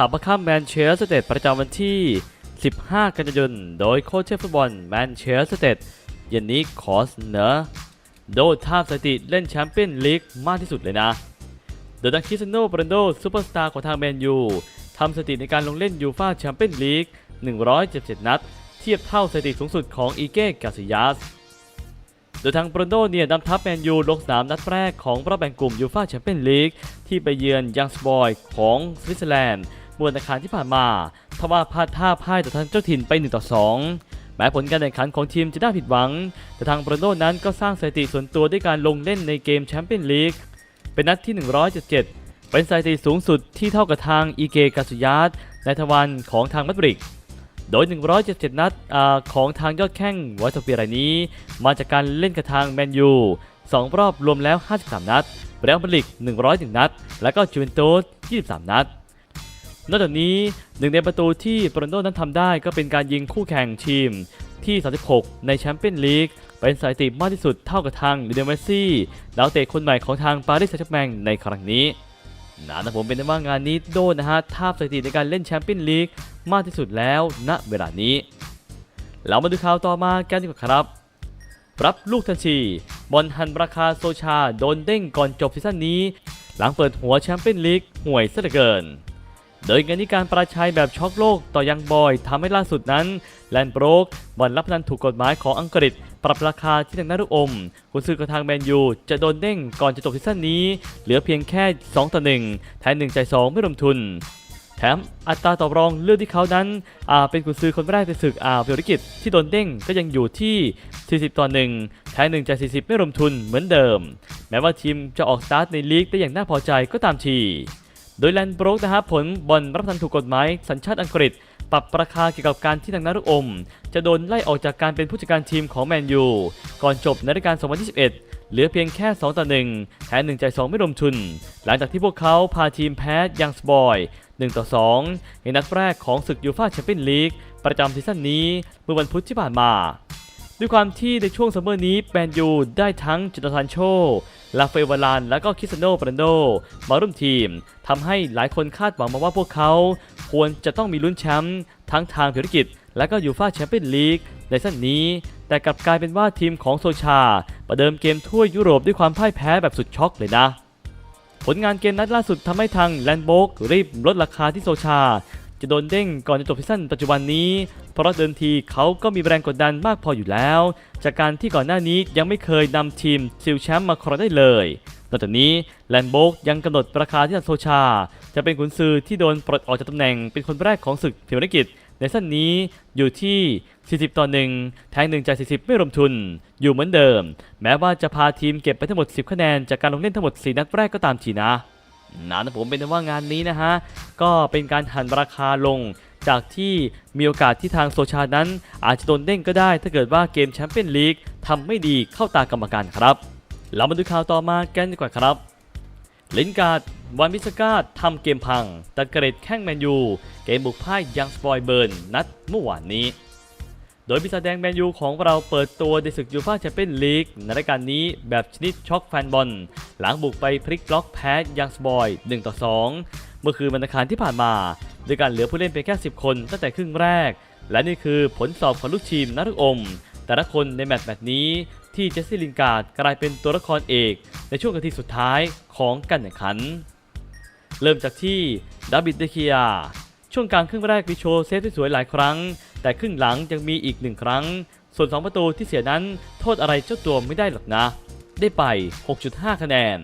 ขับมาข้ามแมนเชสเตอร์ประจำวันที่ 15 กันยายน โดยโค้ชเชฟฟุตบอลแมนเชสเตอร์เยันนี้ขอเสนอโดยท่าสถิติเล่นแชมเปี้ยนลีกมากที่สุดเลยนะ โดยดังคิสโนโรนัลโดซูเปอร์สตาร์ของทางแมนยูทำสถิติในการลงเล่นยูฟาแชมเปี้ยนลีก 177 นัด เทียบเท่าสถิติสูงสุดของอีเก้กาซิยาส โดยทางโรนัลโดเนี่ยนำทัพแมนยูลงสนามนัดแรกของรอบแบ่งกลุ่มยูฟาแชมเปี้ยนลีกที่ไปเยือนยังสบอยของสวิตเซอร์แลนด์ เมื่อวันอังคารที่ผ่านมาทว่าพลาดท่าพ่ายต่อทางเจ้าถิ่นไป1ต่อ2แม้ผลการแข่งขันของทีมจะได้ผิดหวัง แต่ทางโรนโดนั้นก็สร้างสถิติส่วนตัวด้วยการลงเล่นในเกมแชมเปี้ยนลีกเป็นนัดที่ 177 เป็นสถิติสูงสุดที่เท่ากับทางอีเกกาสุยาสในทวันของทางมัดบริกโดย 177 นัดอของทางยอดแข้งวัตเปียรายนี้ มาจากการเล่นกับทางแมนยู 2 รอบรวมแล้ว 53 นัดเรอัลมาดริก101 นัด แล้วก็จูเวนตุส23 นัด นอกจากนี้หนึ่งในประตูที่โรนโดนั้นทำได้ก็เป็นการยิงคู่แข่งทีมที่ 36 ในแชมเปี้ยนลีกเป็นสถิติมากที่สุดเท่ากับทางลิเดเมซี่ดาวเตะคนใหม่ของทางปารีสแซงต์แชร์แมงในครั้งนี้นะนะผมเป็นได้ว่างานนี้โดนนะฮะทาบสถิติในการเล่นแชมเปี้ยนลีกมากที่สุดแล้วณเวลานี้ เรามาดูข่าวต่อมากันดีกว่าครับ รับลูกทันทีบอลฮันราคาโซชาโดนเด้งก่อนจบซีซั่นนี้ หลังเปิดหัวแชมเปี้ยนลีกห่วยซะเหลือเกิน โดยงานนี้การประชัยแบบช็อกโลกต่อยังบอยทำให้ล่าสุดนั้นแลนโบรกบอลรับพนันถูกกฎหมายของอังกฤษ ปรับราคาที่ทางนารุอมคุณซื้อกระทางแมนยู จะโดนเด้งก่อนจะจบซีซั่นนี้ เหลือเพียงแค่ 2 ต่อ 1 แทน1ใจ2ไม่รวมทุน แถมอัตราต่อรองเลือกที่เขานั้นอาเป็นกุญซือคนแรกในศึกอ่าวิริกิจที่โดนเด้งก็ยังอยู่ที่ 40 ต่อ 1 แทน1จาก40 ไม่รวมทุนเหมือนเดิม แม้ว่าทีมจะออกสตาร์ทในลีกได้อย่างน่าพอใจก็ตามที โดยแลนบรกนะครับผลบอลรับทันถูกกฎหมายสัญชาติอังกฤษ ปรับราคาเกี่ยวกับการที่ทางนารุกอม จะโดนไล่ออกจากการเป็นผู้จัดการทีมของแมนยู ก่อนจบในฤดูกาล 2021 เหลือเพียงแค่ 2 ต่อ 1แทน1ใจ2ไม่รวมทุน หลังจากที่พวกเขาพาทีมแพ้ยังสบอย1ต่อ2ในนัดแรกของศึกยูฟ่าแชมเปี้ยนลีกประจำซีซั่นนี้เมื่อวันพุธที่ผ่านมา ด้วยความที่ในช่วงซัมเมอร์นี้แมนยูได้ทั้งจิตทันโช ลาเฟวาลาน และก็คิสเตยโนโรนัลโด มาร่วมทีมทำให้หลายคนคาดหวังมาว่าพวกเขา ควรจะต้องมีลุ้นแชมป์ทั้งทางธุรกิจ และก็ยูฟ่าแชมเปี้ยนลีกในซั้นนี้ แต่กลับกลายเป็นว่าทีมของโซชา ประเดิมเกมทั่วยุโรปด้วยความพ่ายแพ้แบบสุดช็อกเลยนะ ผลงานเกมนัดล่าสุดทำให้ทางแลนโบกรีบลดราคาที่โซชา จะโดนเด้งก่อนจะจบซีซั่นปัจจุบันนี้ เพราะเดิมทีเขาก็มีแรงกดดันมากพออยู่แล้ว จากการที่ก่อนหน้านี้ยังไม่เคยนำทีมซิลแชมป์มาครองได้เลยนอกจากนี้แลนโบกยังกำหนดราคาที่ทางโซชา จะเป็นขุนซือที่โดนปลดออกจากตำแหน่งเป็นคนแรกของศึกเทวนิกิจในสั้นนี้อยู่ที่ 40 ต่อ 1 แทง1จาก40 ไม่รวมทุน อยู่เหมือนเดิม แม้ว่าจะพาทีมเก็บไปทั้งหมด 10 คะแนนจากการลงเล่นทั้งหมด 4 นัดแรกก็ตามทีนะ นะนะผมเป็นว่างานนี้นะฮะ ก็เป็นการหันราคาลงจากที่มีโอกาสที่ทางโซชานั้น อาจจะโดนเด้งก็ได้ ถ้าเกิดว่าเกมแชมเปี้ยนลีกทำไม่ดีเข้าตากรรมการครับ เรามาดูข่าวต่อมากันดีกว่าครับลินการ์ดวันวิสกาดทำเกมพังตัดเกรดแข้งแมนยู เกมบุกพ่ายยังสปอยเบิร์นนัดเมื่อวานนี้ โดยปีศาจแดงแมนยูของเราเปิดตัวในศึกยูฟ่าแชมเปี้ยนลีกในรายการนี้แบบชนิดช็อกแฟนบอล หลังบุกไปพลิกล็อกแพ้ยังสปอย1ต่อ2 เมื่อคืนวันอังคารที่ผ่านมาโดยการเหลือผู้เล่นเพียงแค่ 10 คนตั้งแต่ครึ่งแรก และนี่คือผลสอบของลูกทีมนักอม แต่ละคนในแมตช์แบบนี้ที่เจสซี่ลินการ์ดกลายเป็นตัวละครเอก ในช่วงนาทีสุดท้ายของการแข่งขัน เริ่มจากที่ดาบิดเดเคียช่วงกลางครึ่งแรกมีโชว์เซฟที่สวยหลายครั้ง แต่ครึ่งหลังยังมีอีกหนึ่งครั้ง ส่วน 2 ประตูที่เสียนั้นโทษอะไรเจ้าตัวไม่ได้หรอกนะ ได้ไป 6.5 คะแนน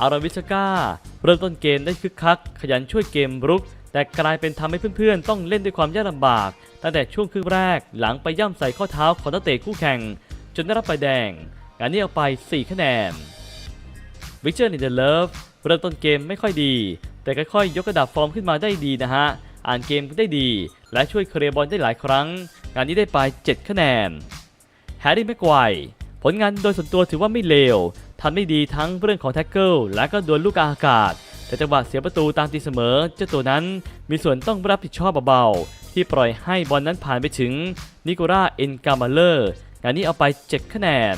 อาราวิชกาเริ่มต้นเกมได้คึกคัก ขยันช่วยเกมรุก แต่กลายเป็นทำให้เพื่อนๆ ต้องเล่นด้วยความยากลำบาก ตั้งแต่ช่วงครึ่งแรกหลังไปย่ำใส่ข้อเท้าของนักเตะคู่แข่ง จนได้รับใบแดงงานนี้เอาไป 4 คะแนนวิกเจอร์นิเดเลฟเริ่มต้นเกมไม่ค่อยดี แต่ค่อยๆยกระดับฟอร์มขึ้นมาได้ดีนะฮะ อ่านเกมได้ดี และช่วยเคลียร์บอลได้หลายครั้ง งานนี้ได้ไป 7 คะแนน แฮร์รี่แม็กไกว์ผลงานโดยส่วนตัวถือว่าไม่เลวทำได้ดีทั้งเรื่องของแท็กเกิลและก็ดวลลูกอากาศ แต่จังหวะเสียประตูตามตีเสมอ เจ้าตัวนั้นมีส่วนต้องรับผิดชอบเบาๆ ที่ปล่อยให้บอลนั้นผ่านไปถึงนิโคล่าเอ็นกามาเลอร์งานนี้เอาไป 7 คะแนน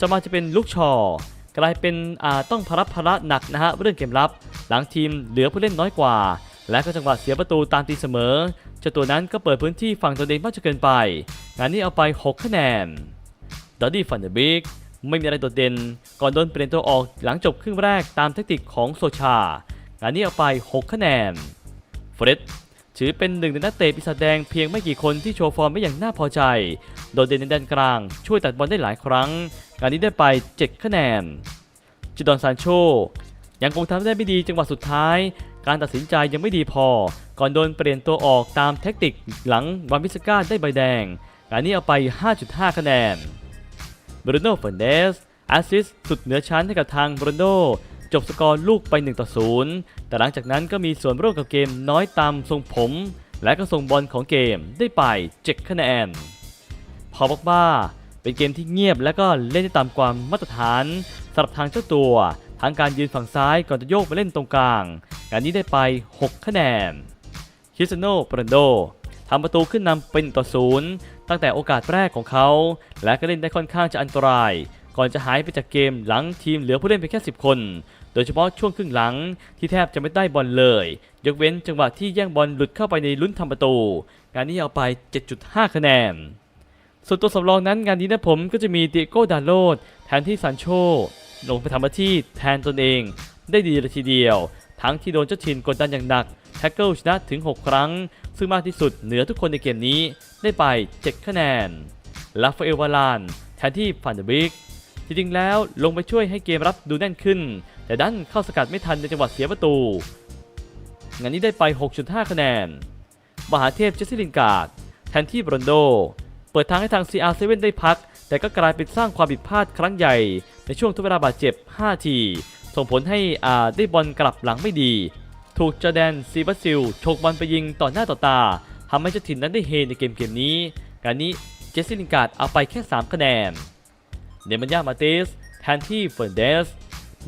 จะมาจะเป็นลูกชอกลายเป็นต้องภาระภาระหนักนะฮะเรื่องเกมรับ หลังทีมเหลือผู้เล่นน้อยกว่า และก็จังหวะเสียประตูตามตีเสมอเจ้าตัวนั้นก็เปิดพื้นที่ฝั่งตัวเองมากจนเกินไป งานนี้เอาไป 6 คะแนนดอดดี้ฟันเดอร์บิกไม่มีอะไรโดดเด่น ก่อนโดนเปลี่ยนตัวออกหลังจบครึ่งแรกตามเทคนิคของโซชา งานนี้เอาไป 6 คะแนนเฟรดถือเป็นหนึ่งในนักเตะปีศาจแดงเพียงไม่กี่คนที่โชว์ฟอร์มไม่อย่างน่าพอใจ โดดเด่นในแดนกลาง ช่วยตัดบอลได้หลายครั้ง งานนี้ได้ไป 7 คะแนนจิดอนซานโชยังคงทำได้ไม่ดีจังหวะสุดท้าย การตัดสินใจยังไม่ดีพอ ก่อนโดนเปลี่ยนตัวออกตามเทคนิคหลังวามิสก้าได้ใบแดงงานนี้เอาไป 5.5 คะแนนบรูโน่เฟนเดสแอสซิสสุดเหนือชั้นให้กับทางบรูโน่จบสกอร์ลูกไป1ต่อ0แต่หลังจากนั้นก็มีส่วนร่วมกับเกมน้อยตามทรงผม และก็ทรงบอลของเกมได้ไป 7 คะแนน พอบอกบ้าเป็นเกมที่เงียบและก็เล่นได้ตามความมาตรฐานสำหรับทางเจ้าตัว ทั้งการยืนฝั่งซ้ายก่อนจะโยกไปเล่นตรงกลาง งานนี้ได้ไป 6 คะแนนคริสเตยโนโปรันโดทำประตูขึ้นนำเป็นต่อศูนย์ตั้งแต่โอกาสแรกของเขา และก็เล่นได้ค่อนข้างจะอันตราย ก่อนจะหายไปจากเกมหลังทีมเหลือผู้เล่นเพียงแค่ 10 คน โดยเฉพาะช่วงครึ่งหลังที่แทบจะไม่ได้บอลเลย ยกเว้นจังหวะที่แย่งบอลหลุดเข้าไปในลุ้นทำประตู งานนี้เอาไป 7.5 คะแนน ส่วนตัวสำรองนั้นงานนี้นะผมก็จะมีเดโก้ดาโลดแทนที่ซานโชลงไปทำหน้าที่แทนตนเองได้ดีเลยทีเดียว ทั้งที่โดนเจ้าถิ่นกดดันอย่างหนักแท็กเกิลชนะถึง 6 ครั้ง ซึ่งมากที่สุดเหนือทุกคนในเกมนี้ได้ไป 7 คะแนนลาฟาเอลวาลานแทนที่ฟันเดอร์บิกจริงๆแล้วลงไปช่วยให้เกมรับดูแน่นขึ้น แต่ดันเข้าสกัดไม่ทันในจังหวะเสียประตู งานนี้ได้ไป 6.5 คะแนน มหาเทพเจสซี่ลินการ์ดแทนที่บรอนโด เปิดทางให้ทาง CR7 ได้พัก แต่ก็กลายเป็นสร้างความผิดพลาดครั้งใหญ่ ในช่วงทดเวลาบาดเจ็บ 5 ที ส่งผลให้อาได้บอลกลับหลังไม่ดี ถูกจอแดนซีบัสซิลฉกบอลไปยิงต่อหน้าต่อตาทำให้เจ้าถิ่นนั้นได้เฮในเกมเกมนี้การนี้เจสซี่ลินการ์ดเอาไปแค่ 3 คะแนน เนมันยามาเตสแทนที่เฟอร์เดส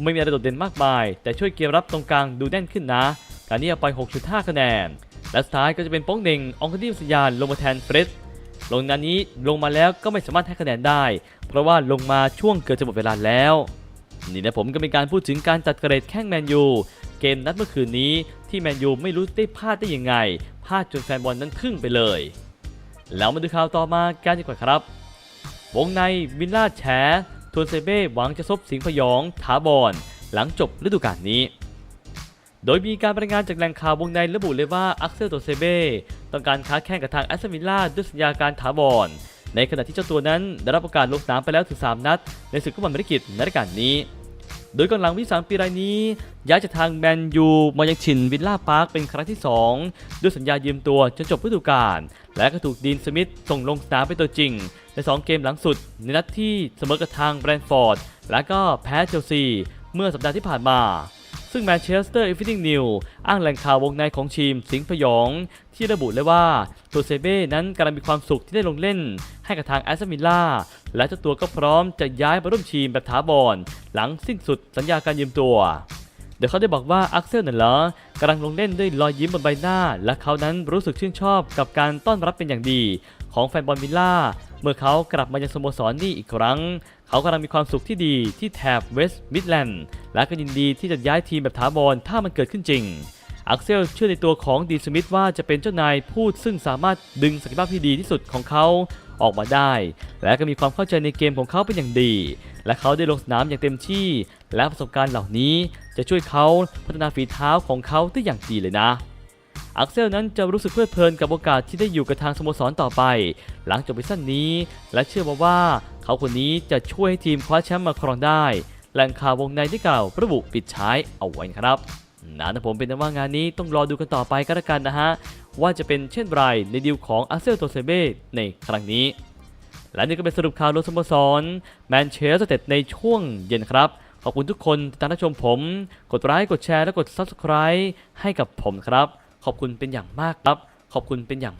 ไม่มีอะไรโดดเด่นมากมาย แต่ช่วยเกมรับตรงกลางดูแน่นขึ้นนะ การนี้เอาไป 6.5 คะแนน และสุดท้ายก็จะเป็นโป้งเหน่งองคดีสยานลงมาแทนเฟรดลงนันนี้ลงมาแล้วก็ไม่สามารถให้คะแนนได้ เพราะว่าลงมาช่วงเกิดจะหมดเวลาแล้ว นี่นะผมก็มีการพูดถึงการจัดเกรดแข้งแมนยู เกมนัดเมื่อคืนนี้ที่แมนยูไม่รู้ได้พลาดได้ยังไงพลาดจนแฟนบอลนั้นทึ่งไปเลย แล้วมาดูข่าวต่อมากันดีกว่าครับ วงในวิลล่าแฉทวนเซเบ้หวังจะซบสิงห์พยองถาบอนหลังจบฤดูกาลนี้ โดยมีการรายงานจากแหล่งข่าววงในระบุเลยว่าอักเซลโตเซเบ้ต้องการค้าแข่งกับทางแอสตันวิลล่าด้วยสัญญาการถาวร ในขณะที่เจ้าตัวนั้นได้รับโอกาสลงสนามไปแล้วถึง 3 นัด ในศึกฟุตบอลบริกิตในรายการนี้ โดยกองหลังวิสามปีรายนี้ ย้ายจากทางแมนยูมายังชินวิลล่าพาร์คเป็นครั้งที่ 2 ด้วยสัญญายืมตัวจนจบฤดูกาลและก็ถูกดีนสมิธส่งลงสนามเป็นตัวจริง ใน 2 เกมหลังสุด ในนัดที่เสมอกับทางแบรนท์ฟอร์ดและก็แพ้เชลซีเมื่อสัปดาห์ที่ผ่านมา ซึ่งแมนเชสเตอร์อีฟ n ิ n งนิวอ้างแหล่งข่าววงในของทีมสิงห์พยองที่ระบุเลยว่าตัวเซเบ้นั้นกำลังมีความสุขที่ได้ลงเล่น ให้กับทางแอสตันวิลล่าและเจ้าตัวก็พร้อมจะย้ายมาร่วมทีมแบบถาวรหลังสิ้นสุดสัญญาการยืมตัวโดยเขาได้บอกว่าอักเซลนั่นเหรอกำลังลงเล่นด้วยรอยยิ้มบนใบหน้า และเขานั้นรู้สึกชื่นชอบกับการต้อนรับเป็นอย่างดี ของแฟนบอลวิลล่า เมื่อเขากลับมายังสโมสรนี่อีกครั้ง เขากำลังมีความสุขที่ดีที่แถบเวสต์มิดแลนด์และก็ยินดีที่จะย้ายทีมแบบถาวรถ้ามันเกิดขึ้นจริงอักเซลเชื่อในตัวของดีสมิธว่าจะเป็นเจ้านายพูดซึ่งสามารถดึงศักยภาพที่ดีที่สุดของเขาออกมาได้ และก็มีความเข้าใจในเกมของเขาเป็นอย่างดี และเขาได้ลงสนามอย่างเต็มที่ และประสบการณ์เหล่านี้จะช่วยเขาพัฒนาฝีเท้าของเขาได้อย่างดีเลยนะ อักเซลนั้นจะรู้สึกเพลิดเพลินกับโอกาสที่ได้อยู่กับทางสโมสรต่อไป หลังจบซีซั่นนี้ และเชื่อมาว่า เขาคนนี้จะช่วยให้ทีมคว้าแชมป์มาครองได้ แหล่งข่าววงในที่กล่าวระบุปิดท้ายเอาไว้ครับนะนะผมเป็นแต่ว่างานนี้ต้องรอดูกันต่อไปก็แล้วกันนะฮะ ว่าจะเป็นเช่นไรในดีลของอาเซลโตเซเบ้ในครั้งนี้ และนี่ก็เป็นสรุปข่าวรถสโมสรแมนเชสเตอร์ในช่วงเย็นครับ ขอบคุณทุกคนที่ติดตามรับชมผม กดไลค์กดแชร์และกด Subscribe ให้กับผมครับ ขอบคุณเป็นอย่างมากครับ ขอบคุณเป็นอย่าง